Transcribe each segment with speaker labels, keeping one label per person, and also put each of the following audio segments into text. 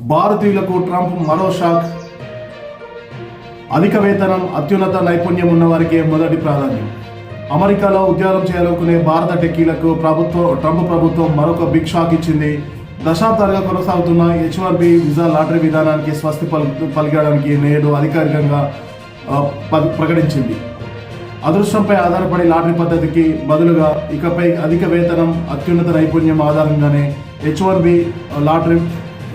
Speaker 1: భారతీయులకు ట్రంప్ మరో షాక్. అధిక వేతనం అత్యున్నత నైపుణ్యం ఉన్న వారికే మొదటి ప్రాధాన్యం. అమెరికాలో ఉద్యోగం చేయాలనుకునే భారత టెక్కీలకు ప్రభుత్వం ట్రంప్ ప్రభుత్వం మరొక బిగ్ షాక్ ఇచ్చింది. దశాబ్దాలుగా కొనసాగుతున్న హెచ్ఆర్బి విజా లాటరీ విధానానికి స్వస్తి పలు పలికడానికి నేడు అధికారికంగా ప- ప్రకటించింది. అదృష్టంపై ఆధారపడి లాటరీ పద్ధతికి బదులుగా ఇకపై అధిక వేతనం అత్యున్నత నైపుణ్యం ఆధారంగానే H one B lottery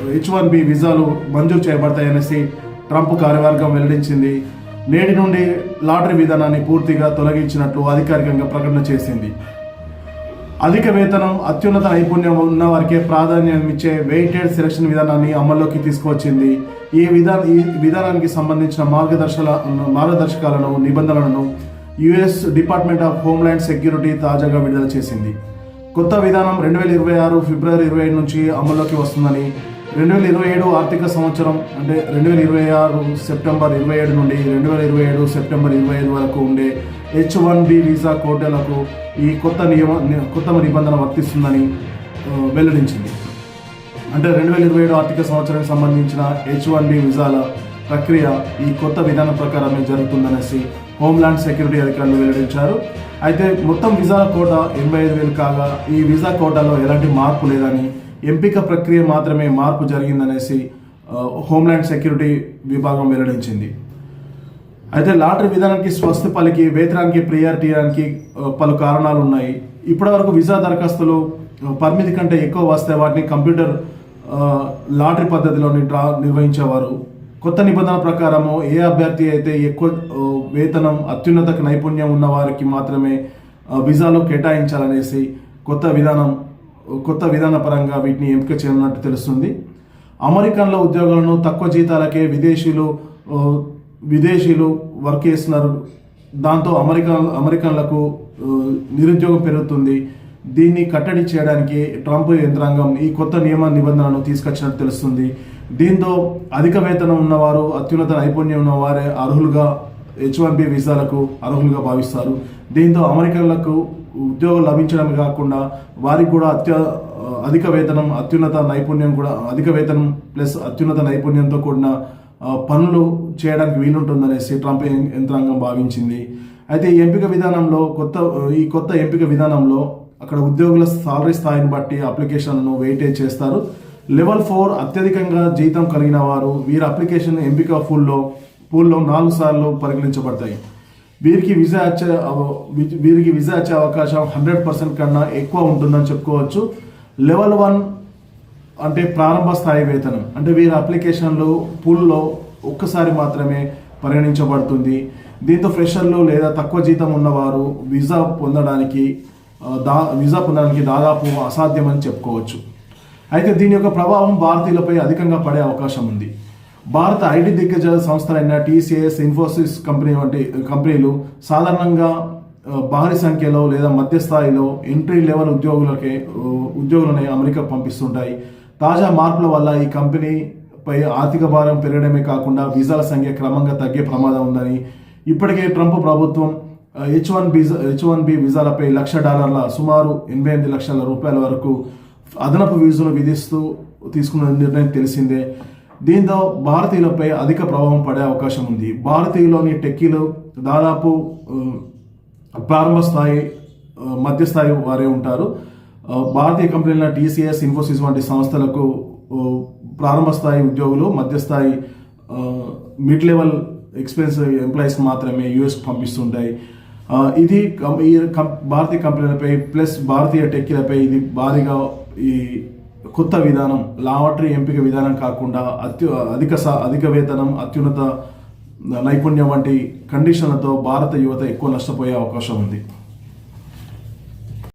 Speaker 1: H one B వీసాలు మంజూరు చేయబడతాయనేసి ట్రంప్ కార్యవర్గం వెల్లడించింది. నేటి నుండి లాటరీ విధానాన్ని పూర్తిగా తొలగించినట్లు అధికారికంగా ప్రకటన చేసింది. అధిక వేతనం అత్యున్నత నైపుణ్యం ఉన్న వారికే ప్రాధాన్యం ఇచ్చే వెయిటెడ్ సెలక్షన్ విధానాన్ని అమల్లోకి తీసుకువచ్చింది. ఈ విధా ఈ విధానానికి సంబంధించిన మార్గదర్శక మార్గదర్శకాలను నిబంధనలను US department of homeland security తాజాగా విడుదల చేసింది. కొత్త విధానం రెండు వేల ఇరవై ఆరు ఫిబ్రవరి ఇరవై ఐదు నుంచి అమల్లోకి వస్తుందని రెండు వేల ఇరవై ఏడు ఆర్థిక సంవత్సరం అంటే రెండు వేల ఇరవై ఆరు సెప్టెంబర్ ఇరవై ఏడు నుండి రెండు వేల ఇరవై ఏడు సెప్టెంబర్ ఇరవై ఐదు వరకు ఉండే హెచ్ వన్ బి వీసా కోటలకు ఈ కొత్త నియమ కొత్త నిబంధన వర్తిస్తుందని వెల్లడించింది. అంటే రెండు వేల ఇరవై ఏడు ఆర్థిక సంవత్సరానికి సంబంధించిన హెచ్ వన్ బి విజాల ప్రక్రియ ఈ కొత్త విధానం ప్రకారమే జరుగుతుందనేసి హోమ్లాండ్ సెక్యూరిటీ అధికారులు వెల్లడించారు. అయితే మొత్తం విజా కోట ఎనభై ఐదు వేలు కాగా ఈ వీసా కోటాలో ఎలాంటి మార్పు లేదని ఎంపిక ప్రక్రియ మాత్రమే మార్పు జరిగిందనేసి ఆ, హోమ్లాండ్ సెక్యూరిటీ విభాగం వెల్లడించింది. అయితే లాటరీ విధానానికి స్వస్తి పలికి వేతనానికి ప్రియారిటీ పలు కారణాలు ఉన్నాయి ఇప్పటివరకు వీసా దరఖాస్తులు పరిమితి కంటే ఎక్కువ వస్తే వాటిని కంప్యూటర్ లాటరీ పద్ధతిలోని డ్రా నిర్వహించేవారు. కొత్త నిబంధన ప్రకారము ఏ అభ్యర్థి అయితే ఎక్కువ వేతనం అత్యున్నత నైపుణ్యం ఉన్న వారికి మాత్రమే వీసాలో కేటాయించాలనేసి కొత్త విధానం కొత్త విధాన పరంగా వీటిని ఎంపిక చేయనున్నట్టు తెలుస్తుంది. అమెరికన్ల ఉద్యోగాలను తక్కువ జీతాలకే విదేశీయులు విదేశీయులు వర్క్ చేస్తున్నారు దాంతో అమెరికా అమెరికన్లకు నిరుద్యోగం పెరుగుతుంది. దీన్ని కట్టడి చేయడానికి ట్రంప్ యంత్రాంగం ఈ కొత్త నియమ నిబంధనలను తీసుకొచ్చినట్టు తెలుస్తుంది. దీంతో అధిక వేతనం ఉన్నవారు అత్యున్నత నైపుణ్యం ఉన్నవారే అర్హులుగా హెచ్ వన్ బి వీసాలకు అర్హులుగా భావిస్తారు. దీంతో అమెరికన్లకు ఉద్యోగం లభించడమే కాకుండా వారికి కూడా అత్య అధిక వేతనం అత్యున్నత నైపుణ్యం కూడా అధిక వేతనం ప్లస్ అత్యున్నత నైపుణ్యంతో కూడిన పనులు చేయడానికి వీలుంటుందనేసి ట్రంప్ యంత్రాంగం భావించింది. అయితే ఈ ఎంపిక విధానంలో కొత్త ఈ కొత్త ఎంపిక విధానంలో అక్కడ ఉద్యోగుల సాలరీ స్థాయిని బట్టి అప్లికేషన్లను వెయిటేజ్ చేస్తారు. లెవెల్ ఫోర్ అత్యధికంగా జీతం కలిగిన వారు వీరి అప్లికేషన్ ఎంపిక పూల్లో పూల్లో నాలుగు సార్లు పరిగణించబడతాయి. వీరికి విజా వచ్చే వీరికి విజా వచ్చే అవకాశం హండ్రెడ్ పర్సెంట్ కన్నా ఎక్కువ ఉంటుందని చెప్పుకోవచ్చు. లెవెల్ వన్ అంటే ప్రారంభ స్థాయి వేతనం. అంటే వీరి అప్లికేషన్లు పూల్లో ఒక్కసారి మాత్రమే పరిగణించబడుతుంది. దీంతో ఫ్రెషర్లు లేదా తక్కువ జీతం ఉన్నవారు వీసా పొందడానికి దా వీసా పొందడానికి దాదాపు అసాధ్యమని చెప్పుకోవచ్చు. అయితే దీని యొక్క ప్రభావం భారతీయులపై అధికంగా పడే అవకాశం ఉంది. భారత ఐటీ దిగ్గజ సంస్థలైన టీసీఎస్ ఇన్ఫోసిస్ కంపెనీ వంటి కంపెనీలు సాధారణంగా భారీ సంఖ్యలో లేదా మధ్య స్థాయిలో ఎంట్రీ లెవెల్ ఉద్యోగులకే ఉద్యోగులని అమెరికా పంపిస్తుంటాయి. తాజా మార్పుల వల్ల ఈ కంపెనీపై ఆర్థిక భారం పెరగడమే కాకుండా వీసాల సంఖ్య క్రమంగా తగ్గే ప్రమాదం ఉందని ఇప్పటికే ట్రంప్ ప్రభుత్వం హెచ్ వన్ బీజా హెచ్ వన్ బి వీసాలపై లక్ష డాలర్ల సుమారు ఎనభై ఎనిమిది లక్షల రూపాయల వరకు అదనపు వీజులు విధిస్తూ తీసుకున్న నిర్ణయం తెలిసిందే. దీంతో భారతీయులపై అధిక ప్రభావం పడే అవకాశం ఉంది. భారతీయులోని టెక్కీలు దాదాపు ప్రారంభ స్థాయి మధ్యస్థాయి వారే ఉంటారు. భారతీయ కంపెనీల టీసీఎస్ ఇన్ఫోసిస్ వంటి సంస్థలకు ప్రారంభ స్థాయి ఉద్యోగులు మధ్యస్థాయి మిడ్ లెవెల్ ఎక్స్పీరియన్స్ ఎంప్లాయీస్ మాత్రమే యుఎస్ పంపిస్తుంటాయి. ఇది ఈ భారతీయ కంపెనీలపై ప్లస్ భారతీయ టెక్కీలపై ఇది భారీగా ఈ కొత్త విధానం లాటరీ ఎంపిక విధానం కాకుండా అత్యు అధిక సా అధిక వేతనం అత్యున్నత నైపుణ్యం వంటి కండిషన్లతో భారత యువత ఎక్కువ నష్టపోయే అవకాశం ఉంది.